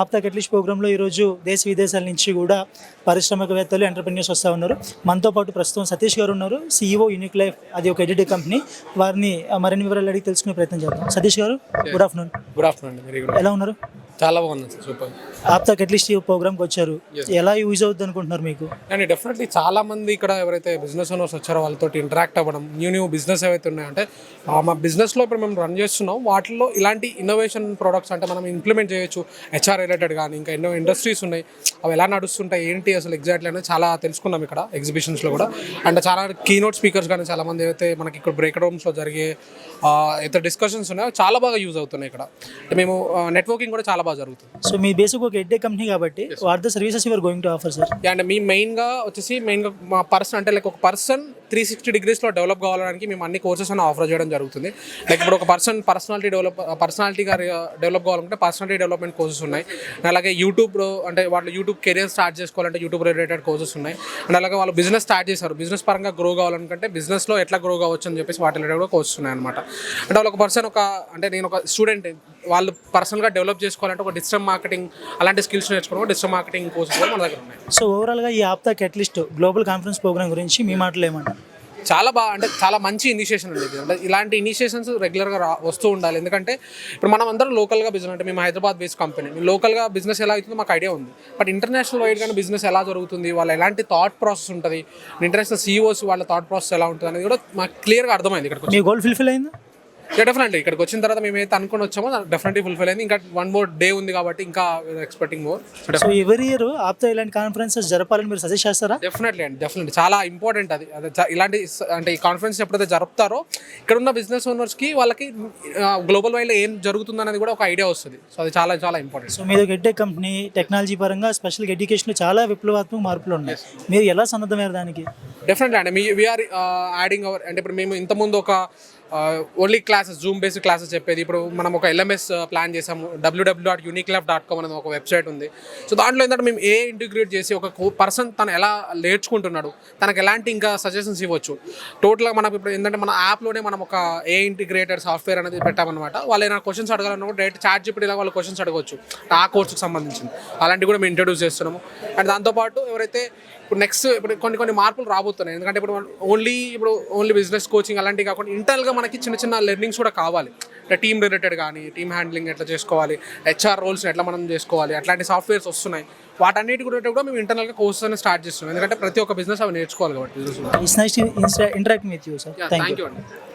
ఆప్తా కెట్లిష్ ప్రోగ్రాంలో ఈరోజు దేశ విదేశాల నుంచి కూడా పారిశ్రామికవేత్తలు ఎంటర్ప్రెన్యూర్స్ వస్తూ ఉన్నారు. మనతో పాటు ప్రస్తుతం సతీష్ గారు ఉన్నారు సీఈఓ యూనిక్ లైఫ్ అది ఒక ఎడిటివ్ కంపెనీ. వారిని మరిన్ని వివరాలు అడిగి తెలుసుకునే ప్రయత్నం చేద్దాం. సతీష్ గారు గుడ్ ఆఫ్టర్నూన్ గుడ్ ఆఫ్టర్నూన్ ఎలా ఉన్నారు? చాలా బాగుంది సార్ ఆప్తా కెట్లిష్ ప్రోగ్రామ్కి వచ్చారు. ఎలా యూజ్ అవుతుంది అనుకుంటున్నారు మీకు? అండ్ డెఫినెట్లీ చాలా మంది ఇక్కడ ఎవరైతే బిజినెస్ ఓనర్స్ వచ్చారో వాళ్ళతో ఇంటరాక్ట్ అవ్వడం న్యూ న్యూ బిజినెస్ ఏవైతే ఉన్నాయంటే మా బిజినెస్లో ఇప్పుడు మేము రన్ చేస్తున్నాం. వాటిల్లో ఇలాంటి ఇన్నోవేషన్ ప్రొడక్ట్స్ అంటే మనం ఇంప్లిమెంట్ చేయొచ్చు. హెచ్ఆర్ రిలేటెడ్ కానీ ఇంకా ఎన్నో ఇండస్ట్రీస్ ఉన్నాయి. అవి ఎలా నడుస్తుంటాయి ఏంటి అసలు ఎగ్జాక్ట్లీ అనేది చాలా తెలుసుకున్నాం ఇక్కడ ఎగ్జిబిషన్స్లో కూడా. అండ్ చాలా కీనోట్ స్పీకర్స్ కానీ చాలా మంది అయితే మనకి ఇక్కడ బ్రేక్ రూమ్స్లో జరిగే అయితే డిస్కషన్స్ ఉన్నాయో చాలా బాగా యూజ్ అవుతున్నాయి ఇక్కడ. మేము నెట్వర్కింగ్ కూడా చాలా బాగా జరుగుతుంది. సో మీ బేసిక్ ఒక ఎడ్డే కంపెనీ కాబట్టి what the services your going to offer sir and మీ మెయిన్గా వచ్చేసి మెయిన్గా మా పర్సన్ అంటే లైక్ ఒక పర్సన్ త్రీ సిక్స్టీ డిగ్రీస్లో డెవలప్ కావడానికి మేము అన్ని కోర్సెస్ అని ఆఫర్ చేయడం జరుగుతుంది. లైక్ ఇప్పుడు ఒక పర్సన్ పర్సనాలిటీ డెవలప్ పర్సనాలిటీగా డెవలప్ కావాలంటే పర్సనాలిటీ డెవలప్మెంట్ కోర్సెస్ ఉన్నాయి. అండ్ అలాగే యూట్యూబ్లో అంటే వాళ్ళు యూట్యూబ్ కెరియర్ స్టార్ట్ చేసుకోవాలంటే యూట్యూబ్ రిలేటెడ్ కోర్సెస్ ఉన్నాయి. అండ్ అలాగే వాళ్ళు బిజినెస్ స్టార్ట్ చేశారు. బిజినెస్ పరంగా గ్రో కావాలనుకుంటే బిజినెస్లో ఎట్లా గ్రో కావచ్చు అని చెప్పేసి వాటి రిలేటెడ్ కూడా కోర్సెస్ ఉన్నాయి అనమాట అంటే వాళ్ళు ఒక పర్సన్ ఒక అంటే నేను ఒక స్టూడెంట్ వాళ్ళు పర్సనల్గా డెవలప్ చేసుకోవాలంటే ఒక డిజిటల్ మార్కెటింగ్ అలాంటి స్కిల్స్ నేర్చుకోవడం డిజిటల్ మార్కెటింగ్ కోర్సెస్ కూడా మన దగ్గర ఉన్నాయి. సో ఓవరాల్గా ఈ APTA catalyst global conference program గురించి మీ మాటలు ఏమంటారు? చాలా బాగా అంటే చాలా మంచి ఇనిషియేషన్ అండి ఇది. అంటే ఇలాంటి ఇనిషియేషన్స్ రెగ్యులర్గా రా వస్తూ ఉండాలి. ఎందుకంటే ఇప్పుడు మనం అందరం లోకల్గా బిజినెస్ అంటే మేము హైదరాబాద్ బేస్ కంపెనీ లోకల్గా బిజినెస్ ఎలా అవుతుందో మాకు ఐడియా ఉంది. బట్ ఇంటర్నేషనల్ వైడ్గా బిజినెస్ ఎలా జరుగుతుంది? వాళ్ళ ఎలాంటి థాట్ ప్రాసెస్ ఉంటుంది? ఇంటర్నేషనల్ సీఈఓస్ వాళ్ళ థాట్ ప్రాసెస్ ఎలా ఉంటుంది అనేది కూడా మాకు క్లియర్గా అర్థమైంది ఇక్కడికి వచ్చి. మీ గోల్ ఫుల్ఫిల్ అయిందా? డెఫినెట్లీ ఇక్కడికి వచ్చిన తర్వాత మేము ఏదైతే అనుకుని వచ్చామో డెఫినెట్లీ ఫుల్ఫిల్ అయింది. ఇంకా వన్ మోర్ డే ఉంది కాబట్టి ఇంకా expecting more so every year APTA ఇలాంటి కాన్ఫరెన్సెస్ జరపాలని మీరు సజెస్ట్ చేస్తారా? డెఫినెట్లీ అండి డెఫినెట్లీ చాలా ఇంపార్టెంట్ అది. ఇలాంటి అంటే ఈ కాన్ఫరెన్స్ ఎప్పుడైతే జరుపుతారో ఇక్కడ ఉన్న బిజినెస్ ఓనర్స్కి వాళ్ళకి గ్లోబల్ వైడ్లో ఏం జరుగుతుంది అనేది కూడా ఒక ఐడియా వస్తుంది. సో అది చాలా చాలా ఇంపార్టెంట్ సో ఒక ఎడ్డే కంపెనీ టెక్నాలజీ పరంగా స్పెషల్ ఎడ్యుకేషన్లో చాలా విప్లవాత్మక మార్పులు ఉన్నాయి. మీరు ఎలా సన్నద్ధమయ్యారు దానికి? డెఫినెట్లీ అండి మీ వీఆర్ యాడింగ్ అవర్ అంటే ఇప్పుడు మేము ఇంతకుముందు ఒక only classes zoom based classes చెప్పేది. ఇప్పుడు మనం ఒక ఎల్ఎంఎస్ ప్లాన్ చేసాము WWW dot unique lab dot com అనేది ఒక వెబ్సైట్ ఉంది. సో దాంట్లో ఏంటంటే మేము ఏ ఇంటిగ్రేట్ చేసి ఒక పర్సన్ తను ఎలా నేర్చుకుంటున్నాడు తనకు ఎలాంటి ఇంకా సజెషన్స్ ఇవ్వచ్చు. టోటల్గా మనం ఇప్పుడు ఏంటంటే మన యాప్లోనే మనం ఒక ఏ ఇంటిగ్రేటెడ్ సాఫ్ట్వేర్ అనేది పెట్టామన్నమాట. వాళ్ళు ఏమైనా క్వశ్చన్స్ అడగాలన్నప్పుడు డైరెక్ట్ చార్ట్ జీపీటీలో వాళ్ళు క్వశ్చన్స్ అడగవచ్చు ఆ కోర్సుకు సంబంధించింది. అలాంటివి కూడా మేము ఇంట్రడ్యూస్ చేస్తున్నాము. అండ్ దాంతోపాటు ఎవరైతే ఇప్పుడు నెక్స్ట్ ఇప్పుడు కొన్ని కొన్ని మార్పులు రాబోతున్నాయి ఎందుకంటే ఇప్పుడు ఓన్లీ ఇప్పుడు ఓన్లీ బిజినెస్ కోచింగ్ అలాంటివి కాకుండా ఇంటర్నల్గా మనకి చిన్న చిన్న లెర్నింగ్స్ కూడా కావాలి. అంటే టీమ్ రిలేటెడ్ కానీ టీమ్ హ్యాండ్లింగ్ ఎట్లా చేసుకోవాలి హెచ్ఆర్ రోల్స్ ఎట్లా మనం చేసుకోవాలి అట్లాంటి సాఫ్ట్వేర్స్ వస్తున్నాయి. వాటన్నిటి గురించి కూడా మేము ఇంటర్నల్గా కోర్సెస్ అనేది స్టార్ట్ చేస్తున్నాం. ఎందుకంటే ప్రతి ఒక్క బిజినెస్ అవి నేర్చుకోవాలి కాబట్టి. Business it's nice interact with you sir thank thank you you అండి